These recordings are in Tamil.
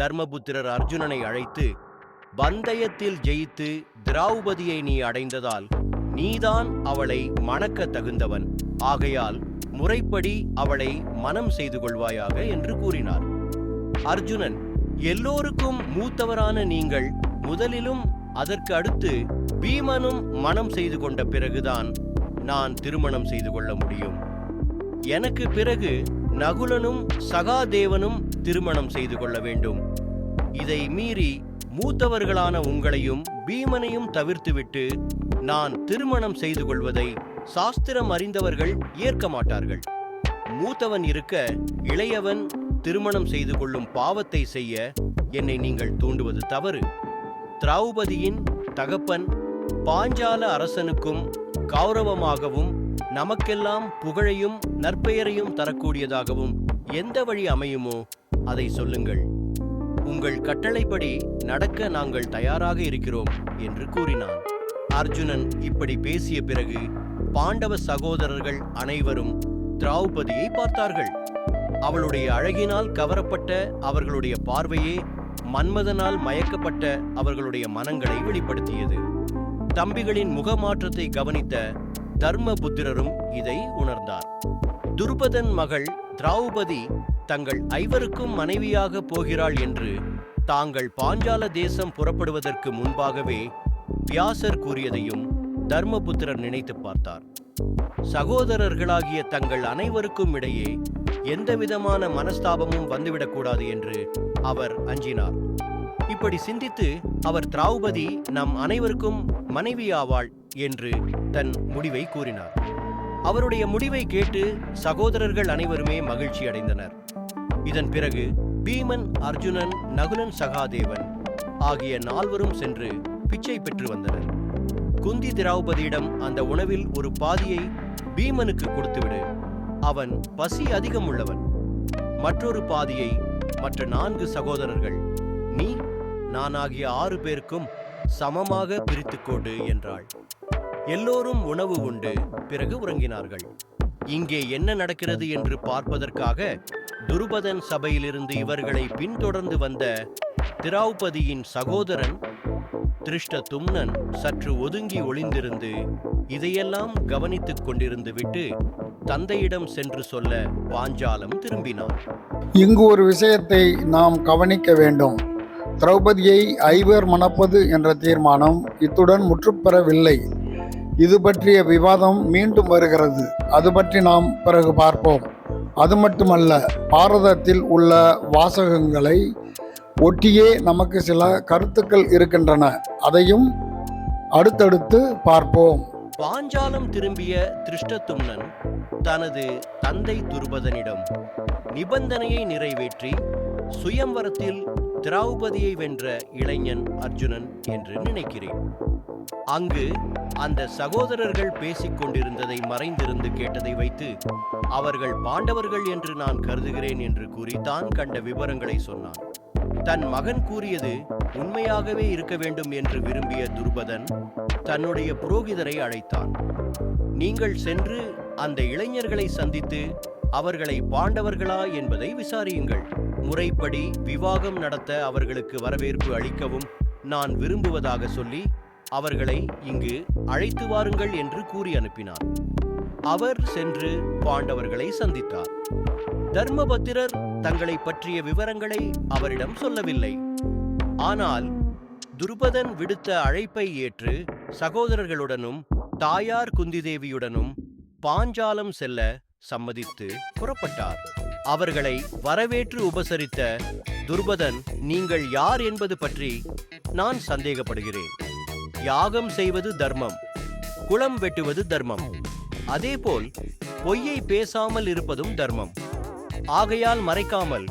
தர்மபுத்திரர் அர்ஜுனனை அழைத்து பந்தயத்தில் ஜெயித்து திரௌபதியை நீ அடைந்ததால் நீதான் அவளை மணக்க தகுந்தவன். ஆகையால் முறைப்படி அவளை மனம் செய்து கொள்வாயாக என்று கூறினார். அர்ஜுனன் எல்லோருக்கும் மூத்தவரான நீங்கள் முதலிலும் அதற்கு அடுத்து பீமனும் மனம் செய்து கொண்ட பிறகுதான் நான் திருமணம் செய்து கொள்ள முடியும். எனக்கு பிறகு நகுலனும் சகாதேவனும் திருமணம் செய்து கொள்ள வேண்டும். இதை மீறி மூத்தவர்களான உங்களையும் பீமனையும் தவிர்த்துவிட்டு நான் திருமணம் செய்து கொள்வதை சாஸ்திரம் அறிந்தவர்கள் ஏற்க மாட்டார்கள். மூத்தவன் இருக்க இளையவன் திருமணம் செய்து கொள்ளும் பாவத்தை செய்ய என்னை நீங்கள் தூண்டுவது தவறு. திரௌபதியின் தகப்பன் பாஞ்சால அரசனுக்கும் கௌரவமாகவும் நமக்கெல்லாம் புகழையும் நற்பெயரையும் தரக்கூடியதாகவும் எந்த வழி அமையுமோ அதை சொல்லுங்கள். உங்கள் கட்டளைப்படி நடக்க நாங்கள் தயாராக இருக்கிறோம் என்று கூறினான். அர்ஜுனன் இப்படி பேசிய பிறகு பாண்டவ சகோதரர்கள் அனைவரும் திரௌபதியை பார்த்தார்கள். அவளுடைய அழகினால் கவரப்பட்ட அவர்களுடைய பார்வையே மன்மதனால் மயக்கப்பட்ட அவர்களுடைய மனங்களை வெளிப்படுத்தியது. தம்பிகளின் முகமாற்றத்தை கவனித்த தர்மபுத்திரரும் இதை உணர்ந்தார். துருபதன் மகள் திரௌபதி தங்கள் ஐவருக்கும் மனைவியாக போகிறாள் என்று தாங்கள் பாஞ்சால தேசம் புறப்படுவதற்கு முன்பாகவே வியாசர் கூறியதையும் தர்மபுத்திரர் நினைத்து பார்த்தார். சகோதரர்களாகிய தங்கள் அனைவருக்கும் இடையே எந்தவிதமான மனஸ்தாபமும் வந்துவிடக்கூடாது என்று அவர் அஞ்சினார். இப்படி சிந்தித்து அவர் திராவுபதி நம் அனைவருக்கும் மனைவியாவாள் என்று தன் முடிவை கூறினார். அவருடைய முடிவை கேட்டு சகோதரர்கள் அனைவருமே மகிழ்ச்சி அடைந்தனர் இதன் பிறகு பீமன் அர்ஜுனன் நகுலன் சகாதேவன் ஆகிய நால்வரும் சென்று பிச்சை பெற்று வந்தனர். குந்தி திரௌபதியிடம் அந்த உணவில் ஒரு பாதியை பீமனுக்கு கொடுத்துவிடு. அவன் பசி அதிகம் உள்ளவன் மற்றொரு பாதியை மற்ற நான்கு சகோதரர்கள் நீ நான் ஆகிய ஆறு பேருக்கும் சமமாக பிரித்துக்கோடு என்றாள். எல்லோரும் உணவு உண்டு பிறகு உறங்கினார்கள். இங்கே என்ன நடக்கிறது என்று பார்ப்பதற்காக துருபதன் சபையிலிருந்து இவர்களை பின்தொடர்ந்து வந்த திரௌபதியின் சகோதரன் திருஷ்ட தும்னன் சற்று ஒதுங்கி ஒளிந்திருந்து இதையெல்லாம் கவனித்துக் கொண்டிருந்து விட்டு தந்தையிடம் சென்று சொல்ல பாஞ்சாலம் திரும்பினான். இங்கு ஒரு விஷயத்தை நாம் கவனிக்க வேண்டும். திரௌபதியை ஐவர் மணப்பது என்ற தீர்மானம் இத்துடன் முற்றுப்பெறவில்லை. இது பற்றிய விவாதம் மீண்டும் வருகிறது. அது பற்றி நாம் பிறகு பார்ப்போம். அது மட்டுமல்ல பாரதத்தில் உள்ள வாசகங்களை ஒட்டியே நமக்கு சில கருத்துக்கள் இருக்கின்றன. அதையும் அடுத்தடுத்து பார்ப்போம். பாஞ்சாலம் திரும்பிய திருஷ்டத்தும்னன் தனது தந்தை துருபதனிடம் நிபந்தனையை நிறைவேற்றி சுயம்வரத்தில் திரௌபதியை வென்ற இளைஞன் அர்ஜுனன் என்று நினைக்கிறேன். அங்கு அந்த சகோதரர்கள் பேசிக் கொண்டிருந்ததை மறைந்திருந்து கேட்டதை வைத்து அவர்கள் பாண்டவர்கள் என்று நான் கருதுகிறேன் என்று கூறி தான் கண்ட விவரங்களை சொன்னான். தன் மகன் கூறியது உண்மையாகவே இருக்க வேண்டும் என்று விரும்பிய துருபதன் தன்னுடைய புரோகிதரை அழைத்தான். நீங்கள் சென்று அந்த இளைஞர்களை சந்தித்து அவர்களை பாண்டவர்களா என்பதை விசாரியுங்கள். முறைப்படி விவாகம் நடத்த அவர்களுக்கு வரவேற்பு அளிக்கவும் நான் விரும்புவதாக சொல்லி அவர்களை இங்கு அழைத்து வாருங்கள் என்று கூறி அனுப்பினார். அவர் சென்று பாண்டவர்களை சந்தித்தார். தர்மபத்திரர் தங்களை பற்றிய விவரங்களை அவரிடம் சொல்லவில்லை. ஆனால் துருபதன் விடுத்த அழைப்பை ஏற்று சகோதரர்களுடனும் தாயார் குந்திதேவியுடனும் பாஞ்சாலம் செல்ல சம்மதித்து புறப்பட்டார். அவர்களை வரவேற்று உபசரித்த துர்பதன் நீங்கள் யார் என்பது பற்றி நான் சந்தேகப்படுகிறேன். யாகம் செய்வது தர்மம் குளம் வெட்டுவது தர்மம். அதேபோல் பொய்யை பேசாமல் இருப்பதும் தர்மம். ஆகையால் மறைக்காமல்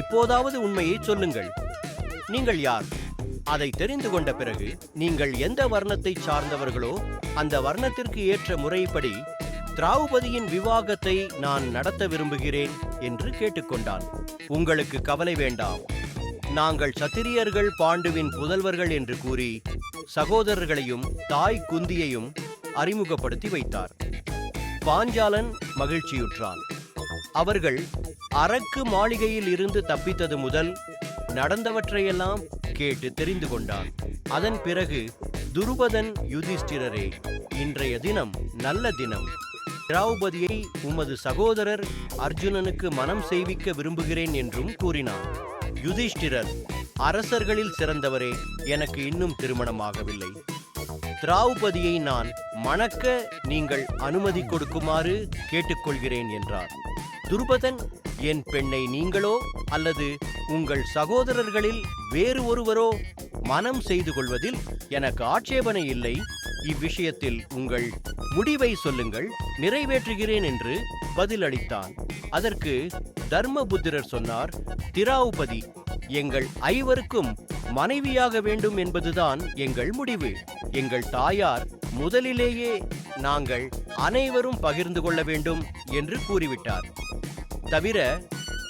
இப்போதாவது உண்மையை சொல்லுங்கள். நீங்கள் யார்? அதை தெரிந்து கொண்ட பிறகு நீங்கள் எந்த வர்ணத்தை சார்ந்தவர்களோ அந்த வர்ணத்திற்கு ஏற்ற முறைப்படி திராவுபதியின் விவாகத்தை நான் நடத்த விரும்புகிறேன் என்று கேட்டுக்கொண்டான். உங்களுக்கு கவலை வேண்டாம். நாங்கள் சத்திரியர்கள் பாண்டுவின் புதல்வர்கள் என்று கூறி சகோதரர்களையும் தாய் குந்தியையும் அறிமுகப்படுத்தி வைத்தார். பாஞ்சாலன் மகிழ்ச்சியுற்றான். அவர்கள் அரக்கு மாளிகையில் இருந்து தப்பித்தது முதல் நடந்தவற்றையெல்லாம் கேட்டு தெரிந்து கொண்டான். அதன் பிறகு துருபதன் யுதிஷ்டிரரே இன்றைய தினம் நல்ல தினம். திரௌபதியை உமது சகோதரர் அர்ஜுனனுக்கு மனம் செய்விக்க விரும்புகிறேன் என்றும் கூறினார். யுதிஷ்டிரர் அரசர்களில் சிறந்தவரே எனக்கு இன்னும் திருமணமாகவில்லை. திரௌபதியை நான் மணக்க நீங்கள் அனுமதி கொடுக்குமாறு கேட்டுக்கொள்கிறேன் என்றார். துருபதன் என் பெண்ணை நீங்களோ அல்லது உங்கள் சகோதரர்களில் வேறு ஒருவரோ மனம் செய்து கொள்வதில் எனக்கு ஆட்சேபனை இல்லை இவ்விஷயத்தில் உங்கள் முடிவை சொல்லுங்கள். நிறைவேற்றுகிறேன் என்று பதிலளித்தான். அதற்கு தர்மபுத்திரர் சொன்னார் திராவுபதி எங்கள் ஐவருக்கும் மனைவியாக வேண்டும் என்பதுதான் எங்கள் முடிவு. எங்கள் தாயார் முதலிலேயே நாங்கள் அனைவரும் பகிர்ந்து கொள்ள வேண்டும் என்று கூறிவிட்டார். தவிர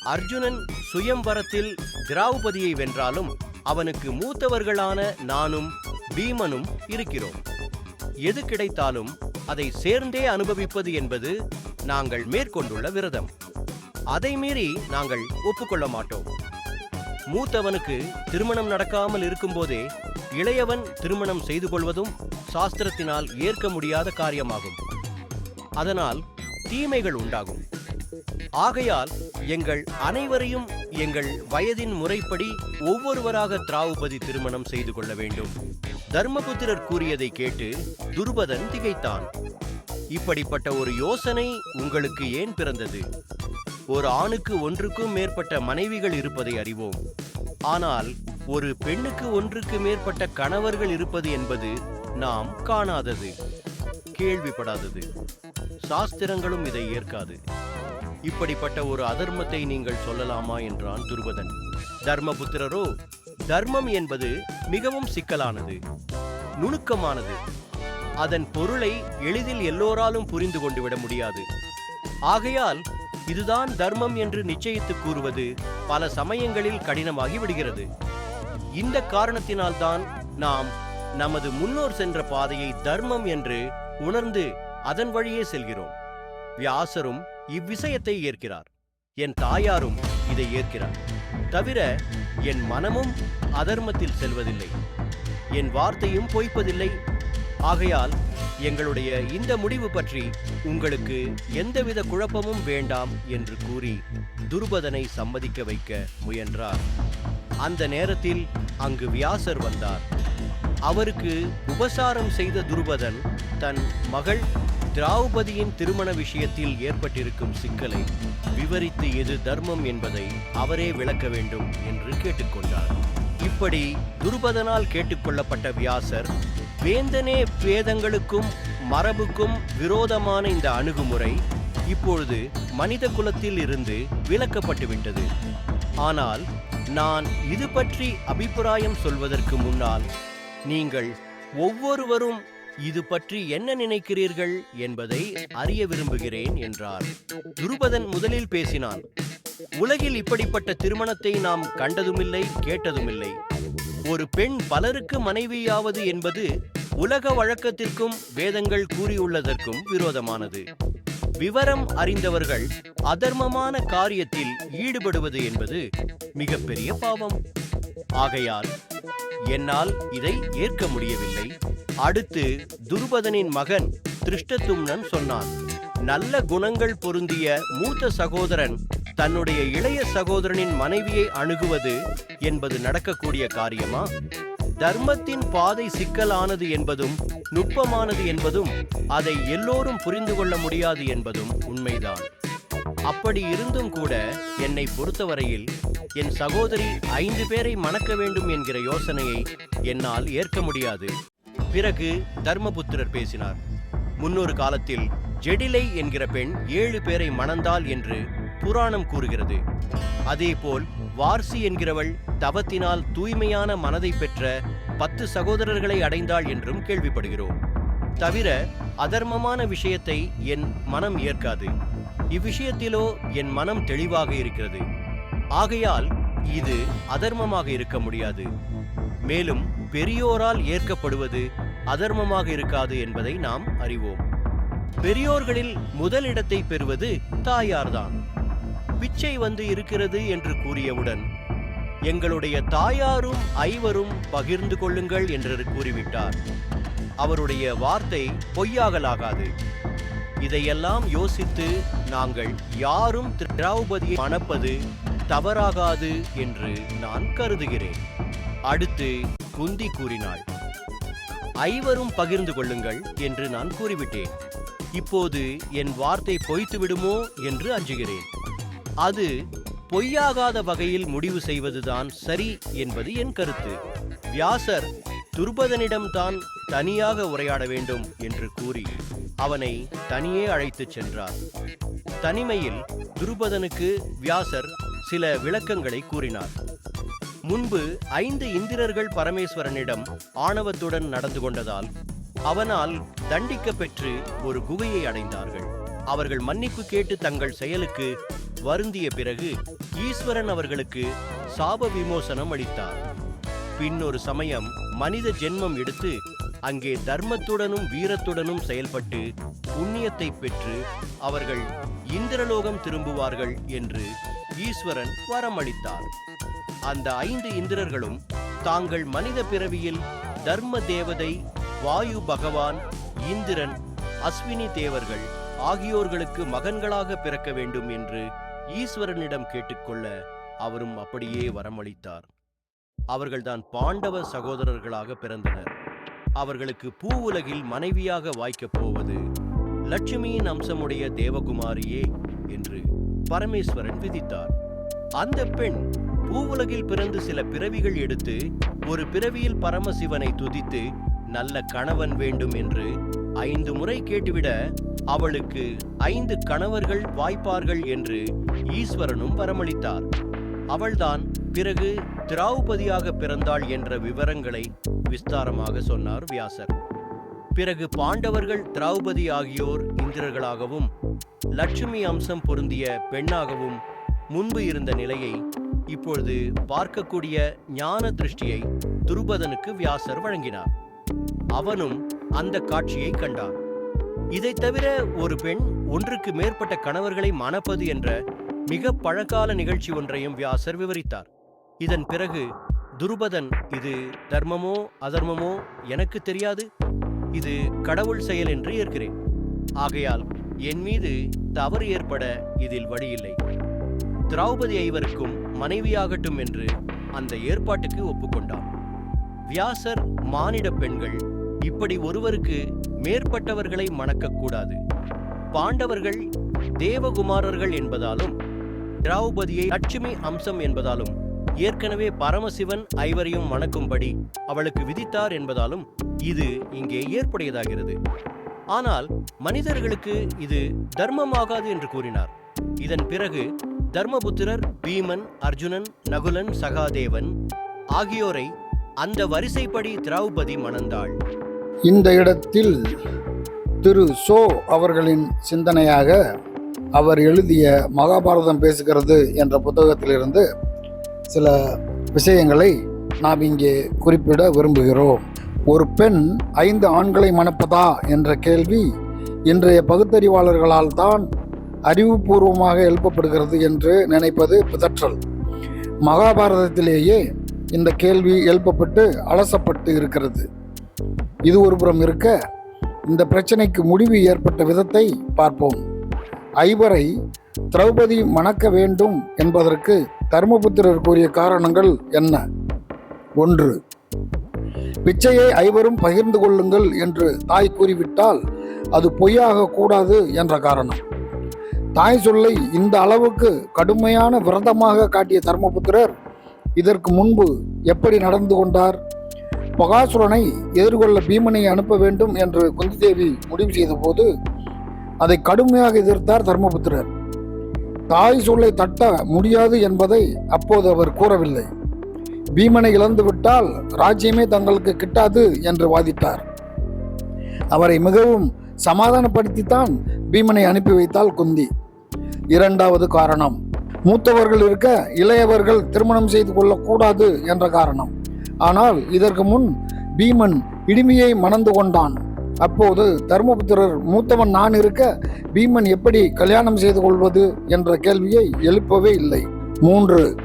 அர்ஜுனன் சுயம்வரத்தில் திராவுபதியை வென்றாலும் அவனுக்கு மூத்தவர்களான நானும் பீமனும் இருக்கிறோம். எது கிடைத்தாலும் அதை சேர்ந்தே அனுபவிப்பது என்பது நாங்கள் மேற்கொண்டுள்ள விரதம். அதை மீறி நாங்கள் ஒப்புக்கொள்ள மாட்டோம். மூத்தவனுக்கு திருமணம் நடக்காமல் இருக்கும்போதே இளையவன் திருமணம் செய்து கொள்வதும் சாஸ்திரத்தினால் ஏற்க முடியாத காரியமாகும். அதனால் தீமைகள் உண்டாகும். ஆகையால் எங்கள் அனைவரையும் எங்கள் வயதின் முறைப்படி ஒவ்வொருவராக திராவுபதி திருமணம் செய்து கொள்ள வேண்டும். தர்மபுத்திரர் கூறியதை கேட்டு துருபதன் திகைத்தான். இப்படிப்பட்ட ஒரு யோசனை உங்களுக்கு ஏன் பிறந்தது? ஒரு ஆணுக்கு ஒன்றுக்கும் மேற்பட்ட மனைவிகள் இருப்பதை அறிவோம். ஆனால் ஒரு பெண்ணுக்கு ஒன்றுக்கு மேற்பட்ட கணவர்கள் இருப்பது என்பது நாம் காணாதது கேள்விப்படாதது. சாஸ்திரங்களும் இதை ஏற்காது. இப்படிப்பட்ட ஒரு அதர்மத்தை நீங்கள் சொல்லலாமா என்றான் துருபதன். தர்மபுத்திரரோ தர்மம் என்பது மிகவும் சிக்கலானது நுணுக்கமானது. அதன் பொருளை எளிதில் எல்லோராலும் புரிந்து கொண்டு விட முடியாது. ஆகையால் இதுதான் தர்மம் என்று நிச்சயித்து கூறுவது பல சமயங்களில் கடினமாகி விடுகிறது. இந்த காரணத்தினால்தான் நாம் நமது முன்னோர் சென்ற பாதையை தர்மம் என்று உணர்ந்து அதன் வழியே செல்கிறோம். வியாசரும் இவ்விஷயத்தை ஏற்கிறார். என் தாயாரும் இதை ஏற்கிறார். தவிர என் மனமும் அதர்மத்தில் செல்வதில்லை. என் வார்த்தையும் பொய்ப்பதில்லை. ஆகையால் எங்களுடைய இந்த முடிவு பற்றி உங்களுக்கு எந்தவித குழப்பமும் வேண்டாம் என்று கூறி துருபதனை சம்மதிக்க வைக்க முயன்றார். அந்த நேரத்தில் அங்கு வியாசர் வந்தார். அவருக்கு உபசாரம் செய்த துருபதன் தன் மகள் திரௌபதியின் திருமண விஷயத்தில் ஏற்பட்டிருக்கும் சிக்கலை விவரித்து எது தர்மம் என்பதை அவரே விளக்க வேண்டும் என்று கேட்டுக்கொண்டார். இப்படி துருபதனால் கேட்டுக்கொள்ளப்பட்ட வியாசர் வேந்தனே வேதங்களுக்கும் மரபுக்கும் விரோதமான இந்த அணுகுமுறை இப்பொழுது மனித குலத்தில் இருந்து விலக்கப்பட்டுவிட்டது ஆனால் நான் இது பற்றி அபிப்பிராயம் சொல்வதற்கு முன்னால் நீங்கள் ஒவ்வொருவரும் இது பற்றி என்ன நினைக்கிறீர்கள் என்பதை அறிய விரும்புகிறேன் என்றார். துருபதன் முதலில் பேசினான். உலகில் இப்படிப்பட்ட திருமணத்தை நாம் கண்டதுமில்லை கேட்டதுமில்லை. ஒரு பெண் பலருக்கு மனைவியாவது என்பது உலக வழக்கத்திற்கும் வேதங்கள் கூறியுள்ளதற்கும் விரோதமானது. விவரம் அறிந்தவர்கள் அதர்மமான காரியத்தில் ஈடுபடுவது என்பது மிகப்பெரிய பாவம். ஆகையால் என்னால் இதை ஏற்க முடியவில்லை. அடுத்து துருபதனின் மகன் திருஷ்டத்தும்னன் சொன்னான். நல்ல குணங்கள் பொருந்திய மூத்த சகோதரன் தன்னுடைய இளைய சகோதரனின் மனைவியை அணுகுவது என்பது நடக்கக்கூடிய காரியமா? தர்மத்தின் பாதை சிக்கலானது என்பதும் நுட்பமானது என்பதும் அதை எல்லோரும் புரிந்து கொள்ள முடியாது என்பதும் உண்மைதான். அப்படி இருந்தும் கூட என்னை பொறுத்தவரையில் என் சகோதரி ஐந்து பேரை மணக்க வேண்டும் என்கிற யோசனையை என்னால் ஏற்க முடியாது. பிறகு தர்மபுத்திரர் பேசினார் முன்னொரு காலத்தில் ஜெடிலை என்கிற பெண் ஏழு பேரை மணந்தாள் என்று புராணம் கூறுகிறது. அதேபோல் வார்சி என்கிறவள் தவத்தினால் தூய்மையான மனதை பெற்ற பத்து சகோதரர்களை அடைந்தாள் என்றும் கேள்விப்படுகிறோம். தவிர அதர்மமான விஷயத்தை என் மனம் ஏற்காது. இவ்விஷயத்திலோ என் மனம் தெளிவாக இருக்கிறது. ஆகையால் இது அதர்மமாக இருக்க முடியாது. மேலும் பெரியோரால் ஏற்கப்படுவது அதர்மமாக இருக்காது என்பதை நாம் அறிவோம். பெரியோர்களில் முதலிடத்தை பெறுவது தாயார்தான். பிச்சை வந்து இருக்கிறது என்று கூறியவுடன் எங்களுடைய தாயாரும் ஐவரும் பகிர்ந்து கொள்ளுங்கள் என்று கூறிவிட்டார். அவருடைய வார்த்தை பொய்யாகலாகாது. இதையெல்லாம் யோசித்து நாங்கள் யாரும் திரௌபதியை மணப்பது தவறாகாது என்று நான் கருதுகிறேன். அடுத்து குந்தி கூறினாள் ஐவரும் பகிர்ந்து கொள்ளுங்கள் என்று நான் கூறிவிட்டேன். இப்போது என் வார்த்தை பொய்த்து விடுமோ என்று அஞ்சுகிறேன். அது பொய்யாகாத வகையில் முடிவு செய்வதுதான் சரி என்பது என் கருத்து. வியாசர் துருபதனிடம்தான் தனியாக உரையாட வேண்டும் என்று கூறி அவனை தனியே அழைத்துச் சென்றார். தனிமையில் துருபதனுக்கு வியாசர் சில விளக்கங்களை கூறினார். முன்பு ஐந்து இந்திரர்கள் பரமேஸ்வரனிடம் ஆணவத்துடன் நடந்து கொண்டதால் அவனால் தண்டிக்க பெற்று ஒரு குகையை அடைந்தார்கள். அவர்கள் மன்னிப்பு கேட்டு தங்கள் செயலுக்கு வருந்திய பிறகு ஈஸ்வரன் அவர்களுக்கு சாப விமோசனம் அளித்தார். பின் ஒரு சமயம் மனித ஜென்மம் எடுத்து அங்கே தர்மத்துடனும் வீரத்துடனும் செயல்பட்டு புண்ணியத்தை பெற்று அவர்கள் இந்திரலோகம் திரும்புவார்கள் என்று ஈஸ்வரன் வரமளித்தார். அந்த ஐந்து இந்திரர்களும் தாங்கள் மனித பிறவியில் தர்ம தேவதை வாயு பகவான் இந்திரன் அஸ்வினி தேவர்கள் ஆகியோர்களுக்கு மகன்களாக பிறக்க வேண்டும் என்று ஈஸ்வரனிடம் கேட்டுக்கொள்ள அவரும் அப்படியே வரமளித்தார். அவர்கள்தான் பாண்டவ சகோதரர்களாக பிறந்தனர். அவர்களுக்கு பூ உலகில் மனைவியாக வாய்க்கப் போவது லட்சுமியின் அம்சமுடைய தேவகுமாரியே என்று பரமேஸ்வரன் விதித்தார். அந்த பெண் பூவுலகில் பிறந்து சில பிறவிகள் எடுத்து ஒரு பிறவியில் பரமசிவனை துதித்து நல்ல கணவன் வேண்டும் என்று ஐந்து முறை கேட்டுவிட அவளுக்கு ஐந்து கணவர்கள் வாய்ப்பார்கள் என்று ஈஸ்வரனும் வரமளித்தார். அவள்தான் பிறகு திராவுபதியாக பிறந்தாள் என்ற விவரங்களை விஸ்தாரமாக சொன்னார் வியாசர். பிறகு பாண்டவர்கள் திராவுபதி ஆகியோர் இந்திரர்களாகவும் லட்சுமி அம்சம் பொருந்திய பெண்ணாகவும் முன்பு இருந்த நிலையை இப்பொழுது பார்க்கக்கூடிய ஞான திருஷ்டியை துருபதனுக்கு வியாசர் வழங்கினார். அவனும் அந்த காட்சியை கண்டான். இதைத் தவிர ஒரு பெண் ஒன்றுக்கு மேற்பட்ட கணவர்களை மணப்பது என்ற மிக பழக்கால நிகழ்ச்சி ஒன்றையும் வியாசர் விவரித்தார். இதன் பிறகு துருபதன் இது தர்மமோ அதர்மமோ எனக்கு தெரியாது. இது கடவுள் செயல் என்று ஏற்கிறேன். ஆகையால் என் மீது தவறு ஏற்பட இதில் வழியில்லை. திரௌபதி ஐவருக்கும் மனைவியாகட்டும் என்று அந்த ஏற்பாட்டுக்கு ஒப்புக்கொண்டான். வியாசர் மானிட பெண்கள் இப்படி ஒருவருக்கு மேற்பட்டவர்களை மணக்கக்கூடாது. பாண்டவர்கள் தேவகுமாரர்கள் என்பதாலும் திரௌபதியை லட்சுமி அம்சம் என்பதாலும் ஏற்கனவே பரமசிவன் ஐவரையும் மணக்கும்படி அவளுக்கு விதித்தார் என்பதாலும் இது இங்கே ஏற்புடையதாகிறது. ஆனால் மனிதர்களுக்கு இது தர்மமாகாது என்று கூறினார். இதன் பிறகு தர்மபுத்திரர் பீமன் அர்ஜுனன் நகுலன் சகாதேவன் ஆகியோரை அந்த வரிசைப்படி திரௌபதி மணந்தாள். இந்த இடத்தில் திரு சோ அவர்களின் சிந்தனையாக அவர் எழுதிய மகாபாரதம் பேசுகிறது என்ற புத்தகத்திலிருந்து சில விஷயங்களை நாம் இங்கே குறிப்பிட விரும்புகிறோம். ஒரு பெண் ஐந்து ஆண்களை மணப்பதா என்ற கேள்வி இன்றைய பகுத்தறிவாளர்களால் தான் அறிவுபூர்வமாக எழுப்பப்படுகிறது என்று நினைப்பது பிதற்றல். மகாபாரதத்திலேயே இந்த கேள்வி எழுப்பப்பட்டு அலசப்பட்டு இருக்கிறது. இது ஒருபுறம் இருக்க இந்த பிரச்சனைக்கு முடிவு ஏற்பட்ட விதத்தை பார்ப்போம். ஐவரை திரௌபதி மணக்க வேண்டும் என்பதற்கு தர்மபுத்திரர் கூறிய காரணங்கள் என்ன? ஒன்று பிச்சையை ஐவரும் பகிர்ந்து கொள்ளுங்கள் என்று தாய் கூறிவிட்டால் அது பொய்யாக கூடாது என்ற காரணம். தாய் சொல்லை இந்த அளவுக்கு கடுமையான விரதமாக காட்டிய தர்மபுத்திரர் இதற்கு முன்பு எப்படி நடந்து கொண்டார்? பகாசுரனை எதிர்கொள்ள பீமனை அனுப்ப வேண்டும் என்று குந்திதேவி முடிவு செய்தபோது அதை கடுமையாக எதிர்த்தார் தர்மபுத்திரர். தாய் சொல்லை தட்ட முடியாது என்பதை அப்போது அவர் கூறவில்லை. பீமனை இழந்துவிட்டால் ராஜ்யமே தங்களுக்கு கிட்டாது என்று வாதிட்டார். அவரை மிகவும் சமாதானப்படுத்தித்தான் பீமனை அனுப்பி வைத்தால் குந்தி. இரண்டாவது காரணம் மூத்தவர்கள் இருக்க இளையவர்கள் திருமணம் செய்து கொள்ளக்கூடாது என்ற காரணம். ஆனால் இதற்கு முன் பீமன் இடிமையை மணந்து கொண்டான். அப்போது தர்மபுத்திரர் மூத்தவன் நான் இருக்க பீமன் எப்படி கல்யாணம் செய்து கொள்வது? என்ற கேள்வியை எழுப்பவே இல்லை. மூன்று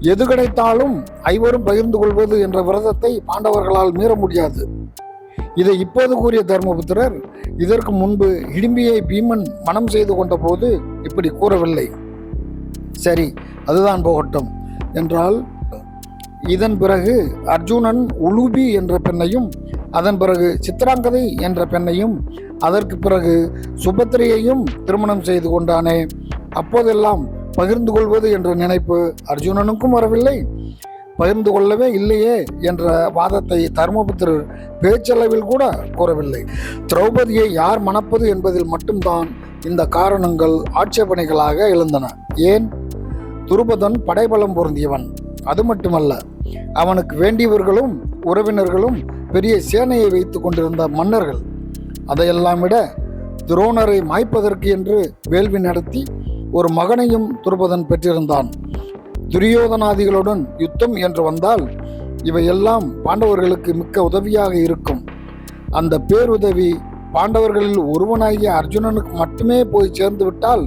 எது கிடைத்தாலும் ஐவரும் பகிர்ந்து கொள்வது என்ற விரதத்தை பாண்டவர்களால் மீற முடியாது. இதை இப்போது கூறிய தர்மபுத்திரர் இதற்கு முன்பு இடிம்பியை பீமன் மனம் செய்து கொண்ட போது இப்படி கூறவில்லை. சரி அதுதான் போகட்டும் என்றால் இதன் பிறகு அர்ஜுனன் உலுபி என்ற பெண்ணையும் அதன் பிறகு சித்ராங்கதை என்ற பெண்ணையும் அதற்கு பிறகு சுபத்திரையையும் திருமணம் செய்து கொண்டானே. அப்போதெல்லாம் பகிர்ந்து கொள்வது என்ற நினைப்பு அர்ஜுனனுக்கும் வரவில்லை. பகிர்ந்து கொள்ளவே இல்லையே என்ற வாதத்தை தர்மபுத்திரர் பேச்சளவில் கூட கூறவில்லை. திரௌபதியை யார் மணப்பது என்பதில் மட்டும்தான் இந்த காரணங்கள் ஆட்சேபனைகளாக எழுந்தன. ஏன்? துருபதன் படைபலம் பொருந்தியவன். அது மட்டுமல்ல அவனுக்கு வேண்டியவர்களும் உறவினர்களும் பெரிய சேனையை வைத்து கொண்டிருந்த மன்னர்கள் அதையெல்லாம் விட துரோணரை மாய்ப்பதற்கு என்று வேள்வி நடத்தி ஒரு மகனையும் துருபதன் பெற்றிருந்தான். துரியோதனாதிகளுடன் யுத்தம் என்று வந்தால் இவையெல்லாம் பாண்டவர்களுக்கு மிக்க உதவியாக இருக்கும். அந்த பேருதவி பாண்டவர்களில் ஒருவனாகிய அர்ஜுனனுக்கு மட்டுமே போய் சேர்ந்து விட்டால்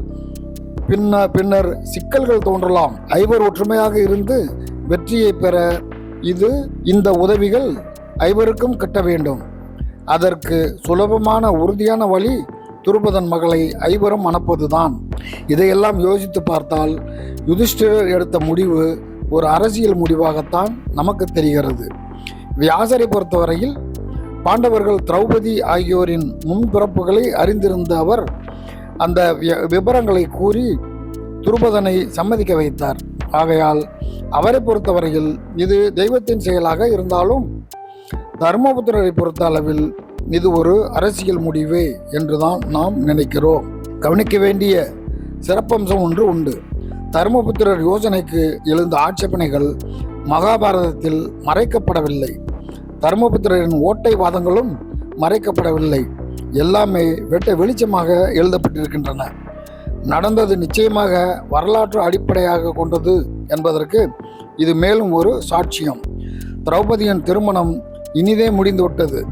பின்ன பின்னர் சிக்கல்கள் தோன்றலாம். ஐவர் ஒற்றுமையாக இருந்து வெற்றியை பெற இது இந்த உதவிகள் ஐவருக்கும் கிட்ட வேண்டும். அதற்கு சுலபமான உறுதியான வழி துருபதன் மகளை ஐவரும் மணப்பதுதான் இதையெல்லாம் யோசித்து பார்த்தால் யுதிஷ்டிரர் எடுத்த முடிவு ஒரு அரசியல் முடிவாகத்தான் நமக்கு தெரிகிறது. வியாசரை பொறுத்தவரையில் பாண்டவர்கள் திரௌபதி ஆகியோரின் முன்பிறப்புகளை அறிந்திருந்த அவர் அந்த வி- விபரங்களை கூறி துருபதனை சம்மதிக்க வைத்தார். ஆகையால் அவரை பொறுத்தவரையில் இது தெய்வத்தின் செயலாக இருந்தாலும் தர்மபுத்திரரை பொறுத்த அளவில் இது ஒரு அரசியல் முடிவே என்றுதான் நாம் நினைக்கிறோம். கவனிக்க வேண்டிய சிறப்பம்சம் ஒன்று உண்டு. தர்மபுத்திரர் யோசனைக்கு எழுந்த ஆட்சேபனைகள் மகாபாரதத்தில் மறைக்கப்படவில்லை. தர்மபுத்திரரின் ஓட்டை வாதங்களும் மறைக்கப்படவில்லை. எல்லாமே வெட்ட வெளிச்சமாக எழுதப்பட்டிருக்கின்றன. நடந்தது நிச்சயமாக வரலாற்று அடிப்படையாக கொண்டது என்பதற்கு இது மேலும் ஒரு சாட்சியம். திரௌபதியின் திருமணம் இனிதே முடிந்துவிட்டது.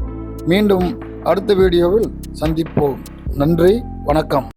மீண்டும் அடுத்த வீடியோவில் சந்திப்போம். நன்றி வணக்கம்.